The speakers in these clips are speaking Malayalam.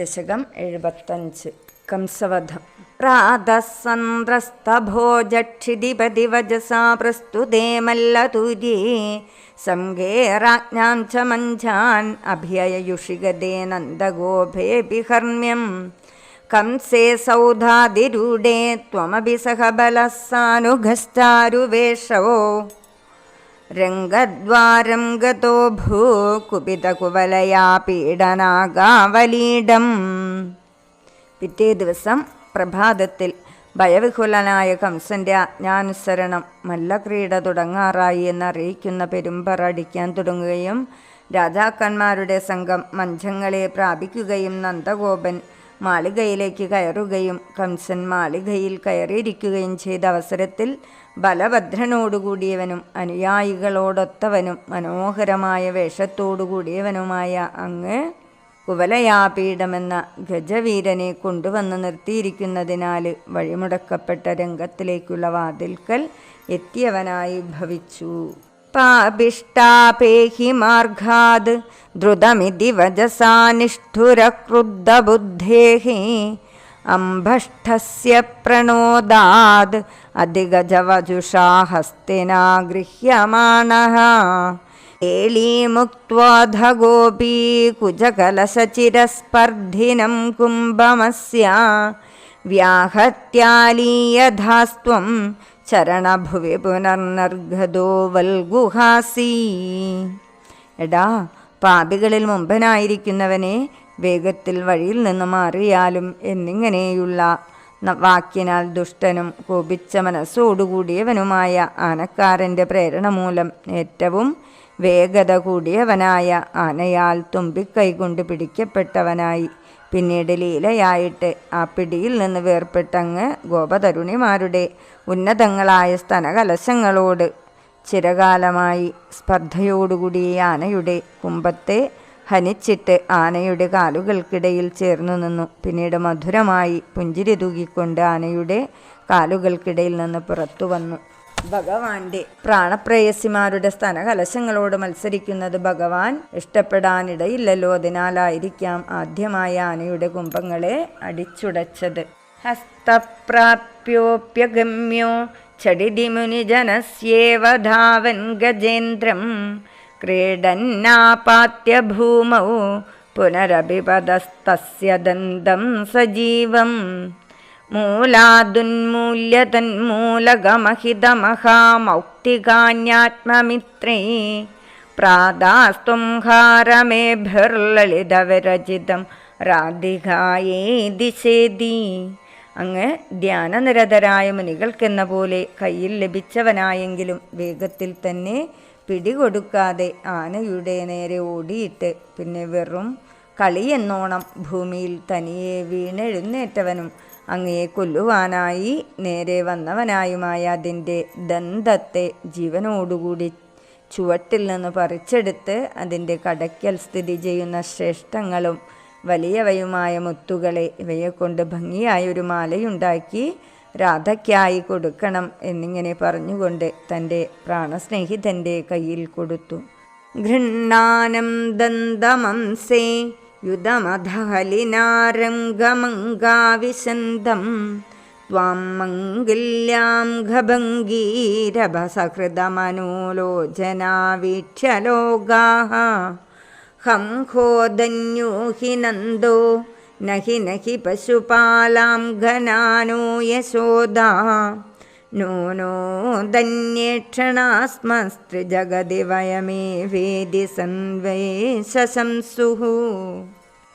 ദശകം എഴുപത്തഞ്ച്. കംസവധം. പ്രാതസന്ത്രസ്തഭോജക്ഷിതിപതിവജസാ പ്രസ്തുതേ മല്ലതുര്യേ സംഗേരാജ്ഞാം ച മഞ്ചാൻ അഭ്യയയുഷിഗതേ നന്ദഗോഭേ ബിഹർമ്മ്യം. കംസേ സൗധാതിരൂഢേ ത്വമഭി സഹ രംഗദ്വാരം ഗതോ ഭൂ കുപിതകുവലയാ പീഡനാഗാവലീഡം പിറ്റേ ദിവസം പ്രഭാതത്തിൽ ഭയവിഹുലനായ കംസന്റെ ആജ്ഞാനുസരണം മല്ലക്രീഡ തുടങ്ങാറായി എന്നറിയിക്കുന്ന പെരുമ്പറ അടിക്കാൻ തുടങ്ങുകയും രാജാക്കന്മാരുടെ സംഘം മഞ്ചങ്ങളെ പ്രാപിക്കുകയും നന്ദഗോപൻ മാളികയിലേക്ക് കയറുകയും കംസൻ മാളികയിൽ കയറിയിരിക്കുകയും ചെയ്ത അവസരത്തിൽ ബലഭദ്രനോടുകൂടിയവനും അനുയായികളോടൊത്തവനും മനോഹരമായ വേഷത്തോടുകൂടിയവനുമായ അങ്ങ് കുവലയാപീഠമെന്ന ഗജവീരനെ കൊണ്ടുവന്ന് നിർത്തിയിരിക്കുന്നതിനാൽ വഴിമുടക്കപ്പെട്ട രംഗത്തിലേക്കുള്ള വാതിൽക്കൽ എത്തിയവനായി ഭവിച്ചു. പാപിഷ്ടാപേഹി മാർഗാത് ദ്രുതമിതി വജസാ നിഷ്ഠുരക്രുദ്ധബുദ്ധേः അംഭഷ്ഠസ്യ പ്രണോദാത് അതിഗജവജുഷാ ഹസ്തിനാ ഗൃഹ്യമാണः ഏളീമുക്ത്വാധഗോപീ കുജകലശചിരസ്പർദ്ധിനം കുംഭമസ്യ വ്യാഹത്യാലീയധാസ്ത്വം ചരണഭുവി പുനർനർഗതോ വൽഗുഹാസി. എടാ പാപികളിൽ മുമ്പനായിരിക്കുന്നവനെ വേഗത്തിൽ വഴിയിൽ നിന്ന് മാറിയാലും എന്നിങ്ങനെയുള്ള വാക്കിനാൽ ദുഷ്ടനും കോപിച്ച മനസ്സോടുകൂടിയവനുമായ ആനക്കാരന്റെ പ്രേരണ മൂലം ഏറ്റവും വേഗത കൂടിയവനായ ആനയാൽ തുമ്പിക്കൈകൊണ്ട് പിടിക്കപ്പെട്ടവനായി പിന്നീട് ലീലയായിട്ട് ആ പിടിയിൽ നിന്ന് വേർപ്പെട്ടങ്ങ് ഗോപതരുണിമാരുടെ ഉന്നതങ്ങളായ സ്തനകലശങ്ങളോട് ചിരകാലമായി സ്പർദ്ധയോടുകൂടി ആനയുടെ കുമ്പത്തെ ഹനിച്ചിട്ട് ആനയുടെ കാലുകൾക്കിടയിൽ ചേർന്നു നിന്നു. പിന്നീട് മധുരമായി പുഞ്ചിരി തൂകിക്കൊണ്ട് ആനയുടെ കാലുകൾക്കിടയിൽ നിന്ന് പുറത്തു വന്നു. ഭഗവാന്റെ പ്രാണപ്രേയസിമാരുടെ സ്തനകലശങ്ങളോട് മത്സരിക്കുന്നത് ഭഗവാൻ ഇഷ്ടപ്പെടാനിടയില്ലല്ലോ. അതിനാലായിരിക്കാം ആദ്യമായ ആനയുടെ കുംഭങ്ങളെ അടിച്ചുടച്ചത്. ഹസ്തപ്രാപ്യോപ്യഗമ്യോ ചടിതി മുനിജനസ്യേവ ധാവൻ ഗജേന്ദ്രം ക്രീഡന്നാപാത്യ ഭൂമൗ പുനരഭിപതസ്തസ്യ ദന്തം സജീവം. മൂലാദുന്മൂല്യ പ്രാദാസ്തും പ്രാതാസ്ത്വം ഹാരമേഭിർലളിതവിരചിതം രാധികായേ ദിശേദി അങ്ങ് ധ്യാനനിരതരായ മുനികൾക്കെന്ന പോലെ കയ്യിൽ ലഭിച്ചവനായെങ്കിലും വേഗത്തിൽ തന്നെ പിടികൊടുക്കാതെ ആനയുടെ നേരെ ഓടിയിട്ട് പിന്നെ വെറും കളിയെന്നോണം ഭൂമിയിൽ തനിയെ വീണെഴുന്നേറ്റവനും അങ്ങയെ കൊല്ലുവാനായി നേരെ വന്നവനായുമായ അതിന്റെ ദന്തത്തെ ജീവനോടുകൂടി ചുവട്ടിൽ നിന്ന് പറിച്ചെടുത്ത് അതിന്റെ കടയ്ക്കൽ സ്ഥിതി ചെയ്യുന്ന ശ്രേഷ്ഠങ്ങളും വലിയവയുമായ മുത്തുകളെ ഇവയെ കൊണ്ട് ഭംഗിയായൊരു മാലയുണ്ടാക്കി രാധയ്ക്കായി കൊടുക്കണം എന്നിങ്ങനെ പറഞ്ഞുകൊണ്ട് തന്റെ പ്രാണസ്നേഹിതന്റെ കയ്യിൽ കൊടുത്തു. ഗൃണ്ണാനം ദന്തമംസേ യുധമധഹലിനാരംഗമംഗാവിശന്തം. ത്വാം മംഗല്യാം ലോകാः ഹം ഖോദന്യോ ഹി നന്ദോ നഹി നഹി പശുപാലാം ഘനാനോ യശോദാ. നോ നോ ധന്യേക്ഷണാസ്മസ്ത്രിജഗതി വയമേ വേദി സൻവേശംസുഹു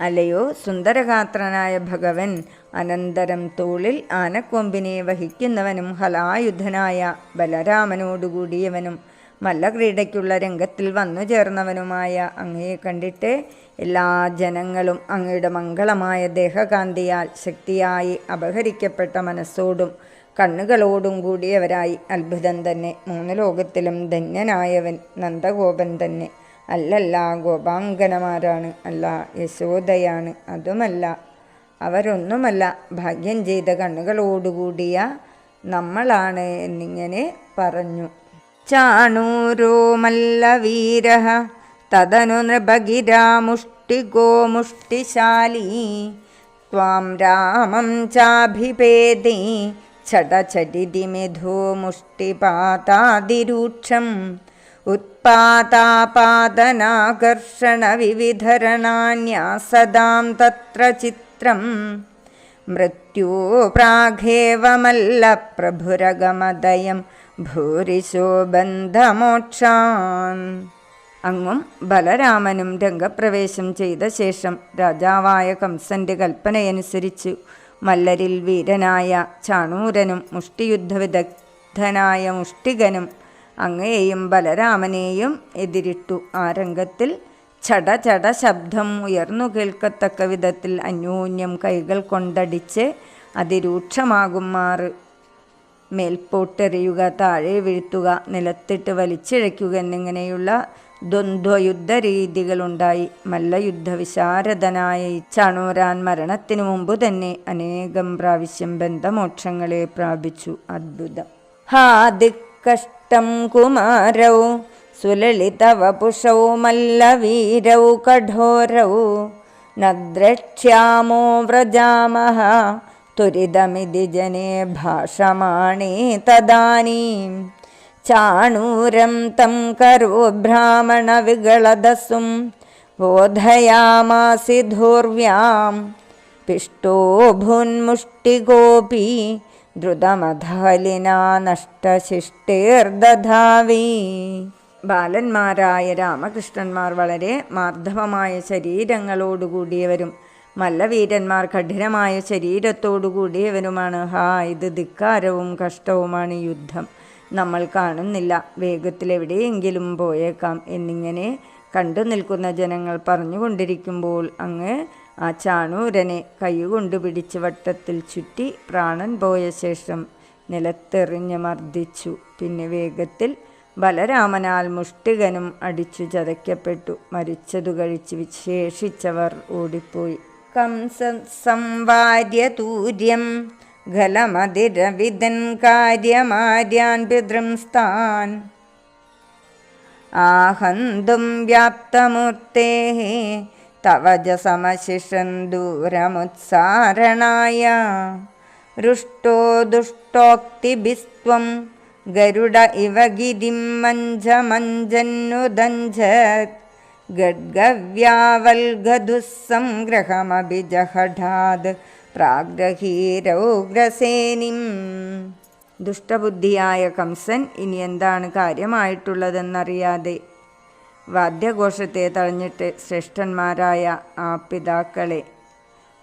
അലയോ സുന്ദരഗാത്രനായ ഭഗവൻ അനന്തരം തോളിൽ ആനക്കൊമ്പിനെ വഹിക്കുന്നവനും ഹലായുധനായ ബലരാമനോടുകൂടിയവനും മല്ലക്രീഡയ്ക്കുള്ള രംഗത്തിൽ വന്നു ചേർന്നവനുമായ അങ്ങയെ കണ്ടിട്ട് എല്ലാ ജനങ്ങളും അങ്ങയുടെ മംഗളമായ ദേഹകാന്തിയാൽ ശക്തിയായി അപഹരിക്കപ്പെട്ട മനസ്സോടും കണ്ണുകളോടും കൂടിയവരായി അത്ഭുതം തന്നെ. മൂന്ന് ലോകത്തിലും ധന്യനായവൻ നന്ദഗോപൻ തന്നെ. അല്ലല്ല ഗോപാങ്കനമാരാണ് അല്ല യശോദയാണ് അതുമല്ല അവരൊന്നുമല്ല ഭാഗ്യം ചെയ്ത കണ്ണുകളോടുകൂടിയ നമ്മളാണ് എന്നിങ്ങനെ പറഞ്ഞു ചാണൂരോ മല്ലവീര തദനു നൃപഗിരാമുഷ്ട मुष्टिको मुष्टिशाली त्वां रामं चाभिपेदे छटछटिति मिथो मुष्टिपातादिरूक्षम् उत्पातापादनाकर्षणविविधरणान्यासदां तत्र चित्रम् मृत्यो പ്രാഗേവമല്ല ഭൂരിശോ ബന്ധമോക്ഷാൻ അങ്ങും ബലരാമനും രംഗപ്രവേശം ചെയ്ത ശേഷം രാജാവായ കംസന്റെ കൽപ്പനയനുസരിച്ചു മല്ലരിൽ വീരനായ ചാണൂരനും മുഷ്ടിയുദ്ധവിദഗ്ധനായ മുഷ്ടികനും അങ്ങയെയും ബലരാമനെയും എതിരിട്ടു. ആ രംഗത്തിൽ ചട ചട ശബ്ദം ഉയർന്നു കേൾക്കത്തക്ക വിധത്തിൽ അന്യോന്യം കൈകൾ കൊണ്ടടിച്ച് അതിരൂക്ഷമാകുമാറ് മേൽപോട്ടെറിയുക താഴെ വീഴ്ത്തുക നിലത്തിട്ട് വലിച്ചിഴയ്ക്കുക എന്നിങ്ങനെയുള്ള ദ്വന്ദ്വയുദ്ധ രീതികളുണ്ടായി മല്ലയുദ്ധ വിശാരദനായ ചാണൂരാൻ മരണത്തിനു മുമ്പ് തന്നെ അനേകം പ്രാവശ്യം ബന്ധമോക്ഷങ്ങളെ പ്രാപിച്ചു. അദ്ഭുതം कष्टं कुमारौ सुललितवपुषौ मल्लवीरौ कठोरौ न द्रक्ष्यामो व्रजामः त्वरिदमिति जने भाषमाणे तदानीं चाणूरं तं करो ब्राह्मणविगळदसुं बोधयामासि धूर्व्यां पिष्टो भून्मुष्टिकोऽपि ദ്രുതമധലിനാ നഷ്ടശിഷ്ടേർദധാവി. ബാലന്മാരായ രാമകൃഷ്ണന്മാർ വളരെ മാർദ്ദവമായ ശരീരങ്ങളോടുകൂടിയവരും മല്ലവീരന്മാർ കഠിനമായ ശരീരത്തോടുകൂടിയവരുമാണ്. ഹാ ഇത് ധിക്കാരവും കഷ്ടവുമാണ് യുദ്ധം. നമ്മൾ കാണുന്നില്ല വേഗത്തിലെവിടെയെങ്കിലും പോയേക്കാം എന്നിങ്ങനെ കണ്ടു നിൽക്കുന്ന ജനങ്ങൾ പറഞ്ഞുകൊണ്ടിരിക്കുമ്പോൾ അങ്ങ് ആ ചാണൂരനെ കൈകൊണ്ട് പിടിച്ച് വട്ടത്തിൽ ചുറ്റി പ്രാണൻ പോയ ശേഷം നിലത്തെറിഞ്ഞ് മർദ്ദിച്ചു. പിന്നെ വേഗത്തിൽ ബലരാമനാൽ മുഷ്ടികനും അടിച്ചു ചതയ്ക്കപ്പെട്ടു. മരിച്ചതു കഴിച്ച് വിശേഷിച്ചവർ ഓടിപ്പോയി. കംസ സംവാര്യ തൂര്യം ഖലമതിരവിതൻ കാര്യമാര്യാൻ പിതൃംസ്ഥാൻ ആഹന്തും വ്യാപ്തമൂർത്തേ തവജ സമശിഷൻ ദൂരമുത്സാരണായ രുഷ്ടോ ദുഷ്ടോക്തിഭിസ്ത്വം ഗരുഡ ഇവ ഗിരിം മഞ്ജമഞ്ജന്നുദഞ്ജത് ഗഡ്ഗവ്യാവൽഗദുസ്സംഗ്രഹമഭിജഹഠാത് പ്രാഗ്രഹീരൗഗ്രസേനിം. ദുഷ്ടബുദ്ധിയായ കംസൻ ഇനി എന്താണ് കാര്യമായിട്ടുള്ളതെന്നറിയാതെ വാദ്യഘോഷത്തെ തഴഞ്ഞിട്ട് ശ്രേഷ്ഠന്മാരായ ആ പിതാക്കളെ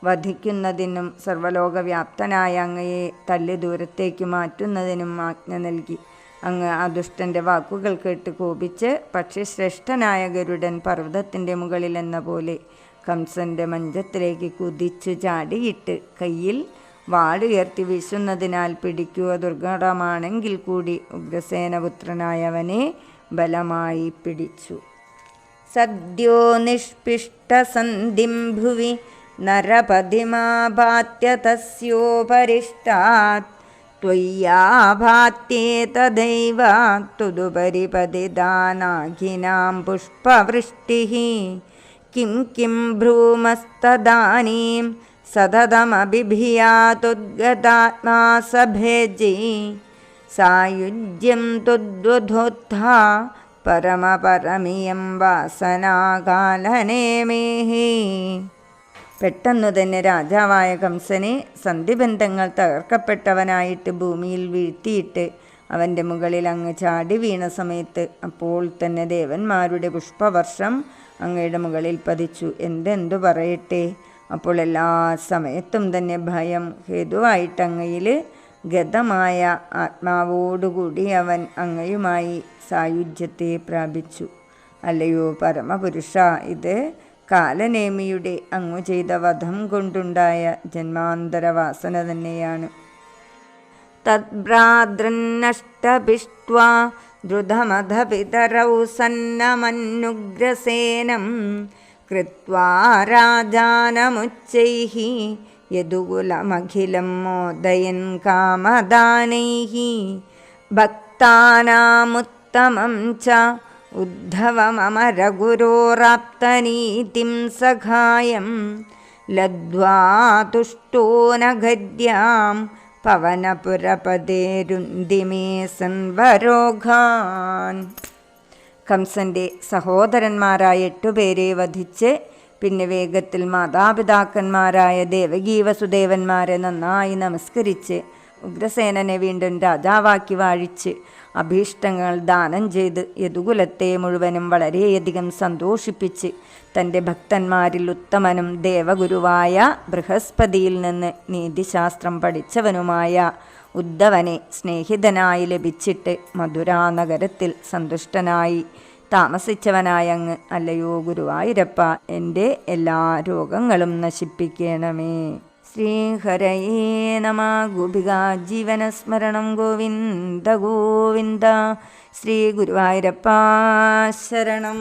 വധിക്കുന്നതിനും സർവലോകവ്യാപ്തനായ അങ്ങയെ തല്ലി ദൂരത്തേക്ക് മാറ്റുന്നതിനും ആജ്ഞ നൽകി. അങ്ങ് ആ ദുഷ്ടന്റെ വാക്കുകൾ കേട്ട് കോപിച്ച് പക്ഷി ശ്രേഷ്ഠനായ ഗരുഡൻ പർവതത്തിന്റെ മുകളിൽ എന്ന പോലെ കംസന്റെ മഞ്ചത്തിലേക്ക് കുതിച്ചു ചാടിയിട്ട് കയ്യിൽ വാടുയർത്തി വീശുന്നതിനാൽ പിടിക്കുക ദുർഘടമാണെങ്കിൽ കൂടി ഉഗ്രസേനപുത്രനായവനെ ബലമായി പിടിച്ചു. सद्यो निष्पिष्टसन्धिं भुवि नरपदिमापात्य तस्योपरिष्टात् त्वय्या भात्येतदैव तुदुपरिपदिदानाघिनां पुष्पवृष्टिः। किं किं भ्रूमस्तदानीं सततमभिभियातुद्गतात्मा सभेजि सायुज्यं तुद्वदुत्था പരമപരമിയം വാസനാകാലനേമേഹി. പെട്ടെന്നു തന്നെ രാജാവായ കംസനെ സന്ധിബന്ധങ്ങൾ തകർക്കപ്പെട്ടവനായിട്ട് ഭൂമിയിൽ വീഴ്ത്തിയിട്ട് അവന്റെ മുകളിൽ അങ്ങ് ചാടി വീണ സമയത്ത് അപ്പോൾ തന്നെ ദേവന്മാരുടെ പുഷ്പവർഷം അങ്ങയുടെ മുകളിൽ പതിച്ചു. എന്തെന്തു പറയട്ടെ? അപ്പോൾ എല്ലാ സമയത്തും തന്നെ ഭയം ഹേതുവായിട്ട് അങ്ങയിൽ ഗതമായ ആത്മാവോടുകൂടി അവൻ അങ്ങയുമായി സായുജ്യത്തെ പ്രാപിച്ചു. അല്ലയോ പരമപുരുഷ ഇത് കാലനേമിയുടെ അങ്ങു ചെയ്ത വധം കൊണ്ടുണ്ടായ ജന്മാന്തര വാസന തന്നെയാണ്. തദ്ഭ്രാതൃന്നഷ്ടപിഷ്ട്വാ ദ്രുതമധപിതരൗ സന്നമന്നുഗ്രസേനം കൃത്വാ യദുകുലമഖിലം മോദയൻ കാമദാനൈ ഭക്തമുത്തമം ച ഉദ്ധവമരഗുരോറാപ്തനീതിം സഖായം ലദ്വാ തുഷ്ടോ നഗദ്യാം പവനപുരപതേരുന്തിമേ സൻവരോഘാൻ കംസന്റെ സഹോദരന്മാരായ എട്ടുപേരെ വധിച്ച് പിന്നെ വേഗത്തിൽ മാതാപിതാക്കന്മാരായ ദേവകീ വസുദേവന്മാരെ നന്നായി നമസ്കരിച്ച് ഉഗ്രസേനനെ വീണ്ടും രാജാവാക്കി വാഴിച്ച് അഭീഷ്ടങ്ങൾ ദാനം ചെയ്ത് യദുകുലത്തെ മുഴുവനും വളരെയധികം സന്തോഷിപ്പിച്ച് തന്റെ ഭക്തന്മാരിൽ ഉത്തമനും ദേവഗുരുവായ ബൃഹസ്പതിയിൽ നിന്ന് നീതിശാസ്ത്രം പഠിച്ചവനുമായ ഉദ്ധവനെ സ്നേഹിതനായി ലഭിച്ചിട്ട് മധുരാനഗരത്തിൽ സന്തുഷ്ടനായി. താമസിച്ചവനായ അങ്ങ് അല്ലയോ ഗുരുവായൂരപ്പ എന്റെ എല്ലാ രോഗങ്ങളും നശിപ്പിക്കണമേ. ശ്രീഹരയേ നമ ഗോപിക ജീവനസ്മരണം ഗോവിന്ദ ഗോവിന്ദ. ശ്രീ ഗുരുവായൂരപ്പ ശരണം.